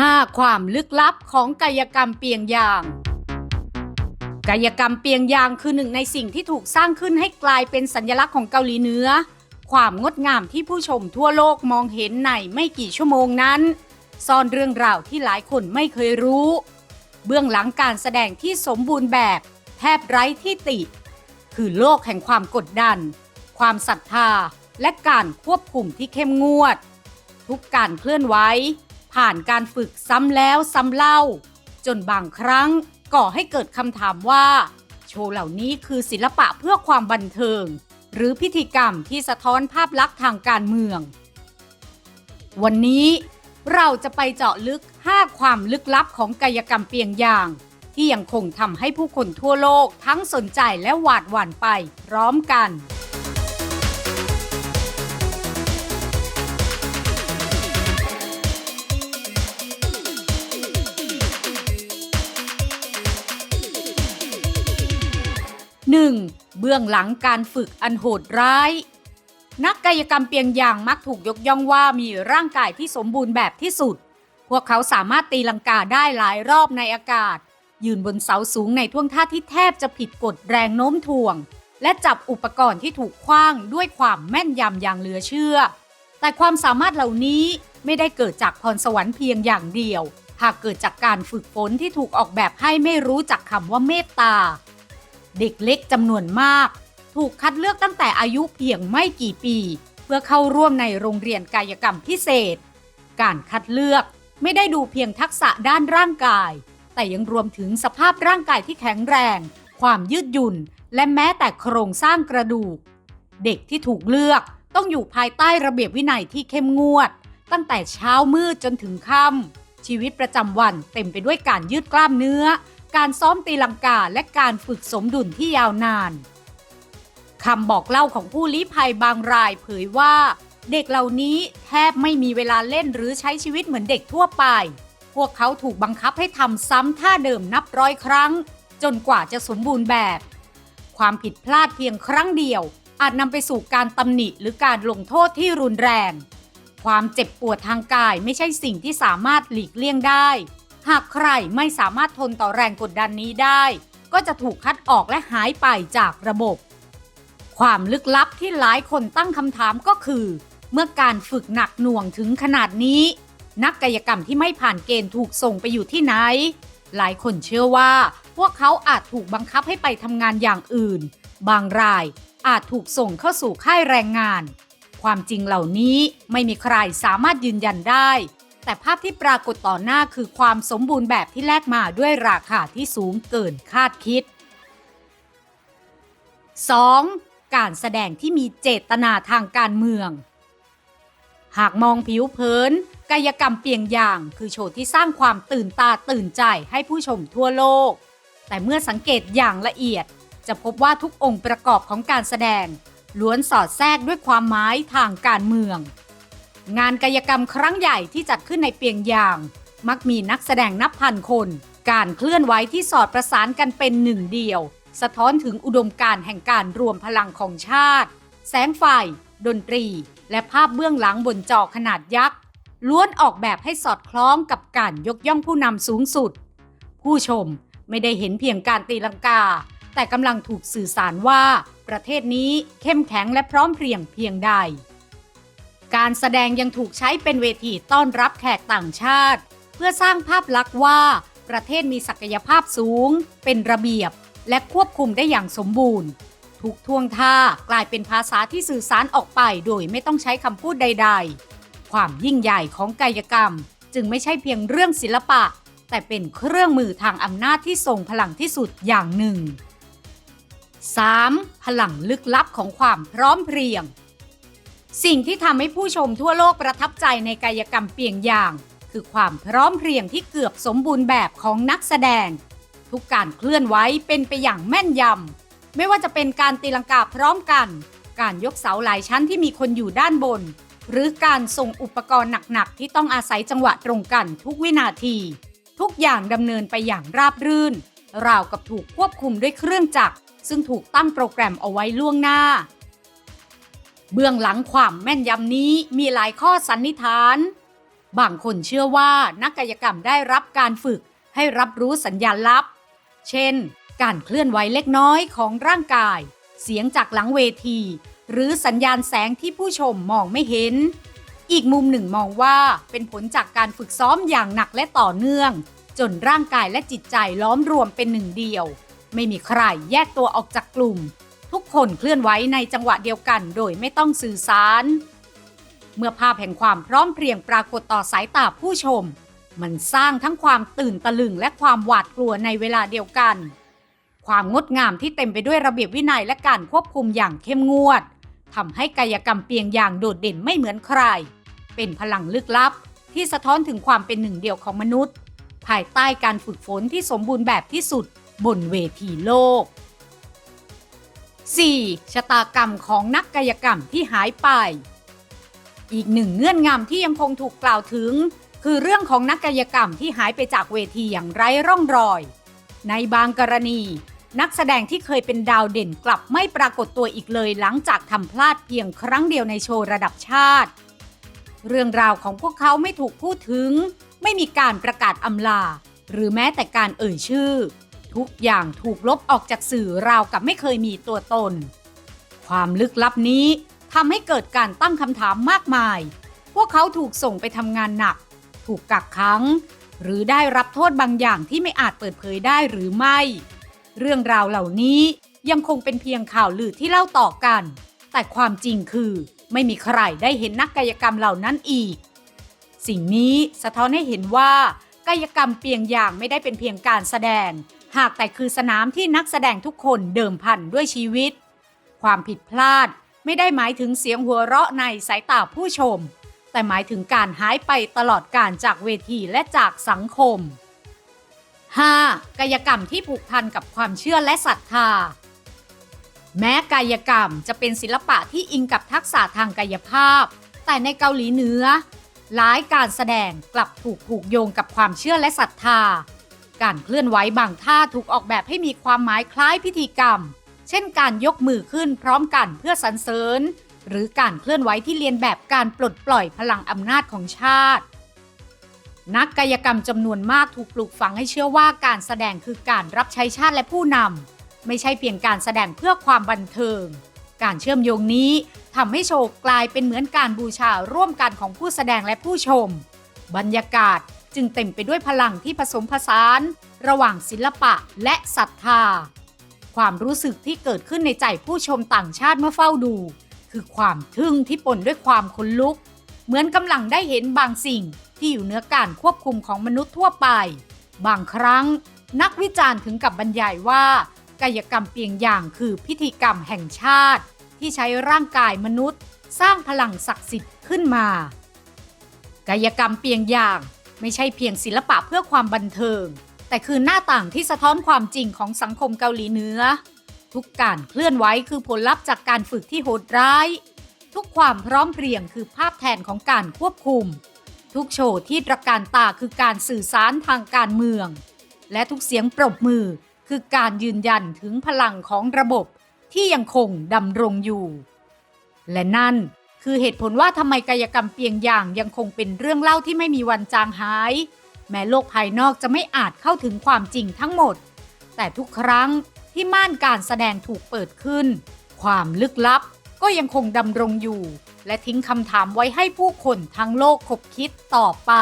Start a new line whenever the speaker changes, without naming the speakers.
5. ความลึกลับของกายกรรมเปียงยาง กายกรรมเปียงยางคือหนึ่งในสิ่งที่ถูกสร้างขึ้นให้กลายเป็นสัญลักษณ์ของเกาหลีเหนือ ความงดงามที่ผู้ชมทั่วโลกมองเห็นในไม่กี่ชั่วโมงนั้น ซ่อนเรื่องราวที่หลายคนไม่เคยรู้ เบื้องหลังการแสดงที่สมบูรณ์แบบแทบไร้ที่ติ คือโลกแห่งความกดดัน ความศรัทธาและการควบคุมที่เข้มงวด ทุกการเคลื่อนไหว ผ่านการฝึกซ้ำแล้วซ้ำเล่า จนบางครั้งก่อให้เกิดคำถามว่า โชว์เหล่านี้คือศิลปะเพื่อความบันเทิง หรือพิธีกรรมที่สะท้อนภาพลักษณ์ทางการเมือง วันนี้เราจะไปเจาะลึก 5 ความลึกลับของกายกรรมเปียงยาง ที่ยังคงทำให้ผู้คนทั่วโลกทั้งสนใจและหวาดหวั่นไปพร้อมกัน 1. เบื้องหลังการฝึกอันโหดร้าย นักกายกรรมเปียงยางมักถูกยกย่องว่ามีร่างกายที่สมบูรณ์แบบที่สุด พวกเขาสามารถตีลังกาได้หลายรอบในอากาศ ยืนบนเสาสูงในท่วงท่าที่แทบจะผิดกฎแรงโน้มถ่วง และจับอุปกรณ์ที่ถูกคว้างด้วยความแม่นยำอย่างเหลือเชื่อ แต่ความสามารถเหล่านี้ไม่ได้เกิดจากพรสวรรค์เพียงอย่างเดียว หากเกิดจากการฝึกฝนที่ถูกออกแบบให้ไม่รู้จักคำว่าเมตตา เด็กเล็กจำนวนมาก ถูกคัดเลือกตั้งแต่อายุเพียงไม่กี่ปี เพื่อเข้าร่วมในโรงเรียนกายกรรมพิเศษ การคัดเลือกไม่ได้ดูเพียงทักษะด้านร่างกาย แต่ยังรวมถึงสภาพร่างกายที่แข็งแรง ความยืดหยุ่น และแม้แต่โครงสร้างกระดูก เด็กที่ถูกเลือกต้องอยู่ภายใต้ระเบียบวินัยที่เข้มงวด ตั้งแต่เช้ามืดจนถึงค่ำชีวิตประจำวันเต็มไปด้วยการยืดกล้ามเนื้อ การซ้อมตีลังกาและการฝึกสมดุลที่ยาวนานคำบอกเล่าของผู้ลี้ภัยบางรายเผยว่า เด็กเหล่านี้แทบไม่มีเวลาเล่นหรือใช้ชีวิตเหมือนเด็กทั่วไป พวกเขาถูกบังคับให้ทำซ้ำท่าเดิมนับร้อยครั้ง จนกว่าจะสมบูรณ์แบบ ความผิดพลาดเพียงครั้งเดียว อาจนำไปสู่การตำหนิหรือการลงโทษที่รุนแรง ความเจ็บปวดทางกายไม่ใช่สิ่งที่สามารถหลีกเลี่ยงได้ หากใครไม่สามารถทนต่อแรงกดดันนี้ได้ ก็จะถูกคัดออกและหายไปจากระบบ ความลึกลับที่หลายคนตั้งคำถามก็คือ เมื่อการฝึกหนักหน่วงถึงขนาดนี้ นักกายกรรมที่ไม่ผ่านเกณฑ์ถูกส่งไปอยู่ที่ไหน หลายคนเชื่อว่า พวกเขาอาจถูกบังคับให้ไปทำงานอย่างอื่น บางรายอาจถูกส่งเข้าสู่ค่ายแรงงาน ความจริงเหล่านี้ไม่มีใครสามารถยืนยันได้ แต่ภาพที่ปรากฏต่อหน้าคือความสมบูรณ์แบบที่แลกมาด้วยราคาที่สูงเกินคาดคิด 2. การแสดงที่มีเจตนาทางการเมือง หากมองผิวเผิน กายกรรมเปียงอย่างคือโชว์ที่สร้างความตื่นตาตื่นใจให้ผู้ชมทั่วโลก แต่เมื่อสังเกตอย่างละเอียด จะพบว่าทุกองค์ประกอบของการแสดงล้วนสอดแทรกด้วยความหมายทางการเมือง งานกายกรรมครั้งใหญ่ที่จัดขึ้นในเปียงยาง มักมีนักแสดงนับพันคน การเคลื่อนไหวที่สอดประสานกันเป็นหนึ่งเดียว สะท้อนถึงอุดมการแห่งการรวมพลังของชาติ แสงไฟ ดนตรี และภาพเบื้องหลังบนจอขนาดยักษ์ล้วนออกแบบให้สอดคล้องกับการยกย่องผู้นำสูงสุด ผู้ชมไม่ได้เห็นเพียงการตีลังกา แต่กำลังถูกสื่อสารว่า ประเทศนี้เข้มแข็งและพร้อมเพรียงเพียงใด การแสดงยังถูกใช้เป็นเวทีต้อนรับแขกต่างชาติ เพื่อสร้างภาพลักษณ์ว่า ประเทศมีศักยภาพสูง เป็นระเบียบ และควบคุมได้อย่างสมบูรณ์ทุกท่วงท่ากลายเป็นภาษาที่สื่อสารออกไปโดยไม่ต้องใช้คำพูดใด ๆ ความยิ่งใหญ่ของกายกรรม จึงไม่ใช่เพียงเรื่องศิลปะ แต่เป็นเครื่องมือทางอำนาจที่ทรงพลังที่สุดอย่างหนึ่ง 3. พลังลึกลับของความพร้อมเพรียง สิ่งที่ทำให้ผู้ชมทั่วโลกประทับใจในกายกรรมเปียงอย่าง คือความพร้อมเพรียงที่เกือบสมบูรณ์แบบของนักแสดง ทุกการเคลื่อนไหวเป็นไปอย่างแม่นยำไม่ว่าจะเป็นการตีลังกาพร้อมกัน การยกเสาหลายชั้นที่มีคนอยู่ด้านบน หรือการส่งอุปกรณ์หนักๆที่ต้องอาศัยจังหวะตรงกันทุกวินาที ทุกอย่างดำเนินไปอย่างราบรื่น ราวกับถูกควบคุมด้วยเครื่องจักรซึ่งถูกตั้งโปรแกรมเอาไว้ล่วงหน้า เบื้องหลังความแม่นยำนี้มีหลายข้อสันนิษฐาน บางคนเชื่อว่านักกายกรรมได้รับการฝึกให้รับรู้สัญญาณลับ เช่น การเคลื่อนไหวเล็กน้อยของร่างกาย เสียงจากหลังเวที หรือสัญญาณแสงที่ผู้ชมมองไม่เห็น อีกมุมหนึ่งมองว่าเป็นผลจากการฝึกซ้อมอย่างหนักและต่อเนื่อง จนร่างกายและจิตใจล้อมรวมเป็นหนึ่งเดียว ไม่มีใครแยกตัวออกจากกลุ่ม ทุกคนเคลื่อนไหวในจังหวะเดียวกันโดยไม่ต้องสื่อสาร เมื่อภาพแห่งความพร้อมเพรียงปรากฏต่อสายตาผู้ชม มันสร้างทั้งความตื่นตะลึงและความหวาดกลัวในเวลาเดียวกัน ความงดงามที่เต็มไปด้วยระเบียบวินัยและการควบคุมอย่างเข้มงวดทำให้กายกรรมเปียงอย่างโดดเด่นไม่เหมือนใคร เป็นพลังลึกลับที่สะท้อนถึงความเป็นหนึ่งเดียวของมนุษย์ ภายใต้การฝึกฝนที่สมบูรณ์แบบที่สุดบนเวทีโลก 4. ชะตากรรมของนักกายกรรมที่หายไป อีกหนึ่งเงื่อนงำที่ยังคงถูกกล่าวถึง คือเรื่องของนักกายกรรมที่หายไปจากเวทีอย่างไร้ร่องรอย ในบางกรณี นักแสดงที่เคยเป็นดาวเด่นกลับไม่ปรากฏตัวอีกเลยหลังจากทำพลาดเพียงครั้งเดียวในโชว์ระดับชาติ เรื่องราวของพวกเขาไม่ถูกพูดถึง ไม่มีการประกาศอำลา หรือแม้แต่การเอ่ยชื่อ ทุกอย่างถูกลบออกจากสื่อราวกับไม่เคยมีตัวตน ความลึกลับนี้ทำให้เกิดการตั้งคำถามมากมาย พวกเขาถูกส่งไปทำงานหนัก ถูกกักขัง หรือได้รับโทษบางอย่างที่ไม่อาจเปิดเผยได้หรือไม่ เรื่องราวเหล่านี้ยังคงเป็นเพียงข่าวลือที่เล่าต่อกัน แต่ความจริงคือไม่มีใครได้เห็นนักกายกรรมเหล่านั้นอีก สิ่งนี้สะท้อนให้เห็นว่ากายกรรมเปียงอย่างไม่ได้เป็นเพียงการแสดง หากแต่คือสนามที่นักแสดงทุกคนเดิมพันด้วยชีวิต ความผิดพลาดไม่ได้หมายถึงเสียงหัวเราะในสายตาผู้ชม แต่หมายถึงการหายไปตลอดการจากเวทีและจากสังคม 5. กายกรรมที่ผูกพันกับความเชื่อและศรัทธา แม้กายกรรมจะเป็นศิลปะที่อิงกับทักษะทางกายภาพ แต่ในเกาหลีเหนือหลายการแสดงกลับถูกผูกโยงกับความเชื่อและศรัทธา การเคลื่อนไหวบางท่าถูกออกแบบให้มีความหมายคล้ายพิธีกรรม เช่นการยกมือขึ้นพร้อมกันเพื่อสรรเสริญ หรือการเคลื่อนไหวที่เรียนแบบการปลดปล่อยพลังอำนาจของชาติ นักกายกรรมจำนวนมากถูกปลูกฝังให้เชื่อว่าการแสดงคือการรับใช้ชาติและผู้นำไม่ใช่เพียงการแสดงเพื่อความบันเทิง การเชื่อมโยงนี้ทำให้โชว์กลายเป็นเหมือนการบูชาร่วมกันของผู้แสดงและผู้ชม บรรยากาศ จึงเต็มไปด้วยพลังที่ผสมผสาน ระหว่างศิลปะและศรัทธา ความรู้สึกที่เกิดขึ้นในใจผู้ชมต่างชาติเมื่อเฝ้าดู คือความทึ่งที่ปนด้วยความขนลุก เหมือนกำลังได้เห็นบางสิ่งที่อยู่เหนือการควบคุมของมนุษย์ทั่วไป บางครั้ง นักวิจารณ์ถึงกับบรรยายว่า กายกรรมเปียงอย่างคือพิธีกรรมแห่งชาติ ที่ใช้ร่างกายมนุษย์ สร้างพลังศักดิ์สิทธิ์ขึ้นมากายกรรมเปียงอย่าง ไม่ใช่เพียงศิลปะเพื่อความบันเทิง แต่คือหน้าต่างที่สะท้อนความจริงของสังคมเกาหลีเหนือ ทุกการเคลื่อนไหวคือผลลัพธ์จากการฝึกที่โหดร้าย ทุกความพร้อมเพรียงคือภาพแทนของการควบคุม ทุกโชว์ที่ตระการตาคือการสื่อสารทางการเมือง และทุกเสียงปรบมือคือการยืนยันถึงพลังของระบบที่ยังคงดำรงอยู่ และนั่น คือเหตุผลว่าทำไมกายกรรมเปียงอย่างยังคงเป็นเรื่องเล่าที่ไม่มีวันจางหาย แม้โลกภายนอกจะไม่อาจเข้าถึงความจริงทั้งหมด แต่ทุกครั้งที่ม่านการแสดงถูกเปิดขึ้น ความลึกลับก็ยังคงดำรงอยู่ และทิ้งคำถามไว้ให้ผู้คนทั้งโลกคบคิดต่อไป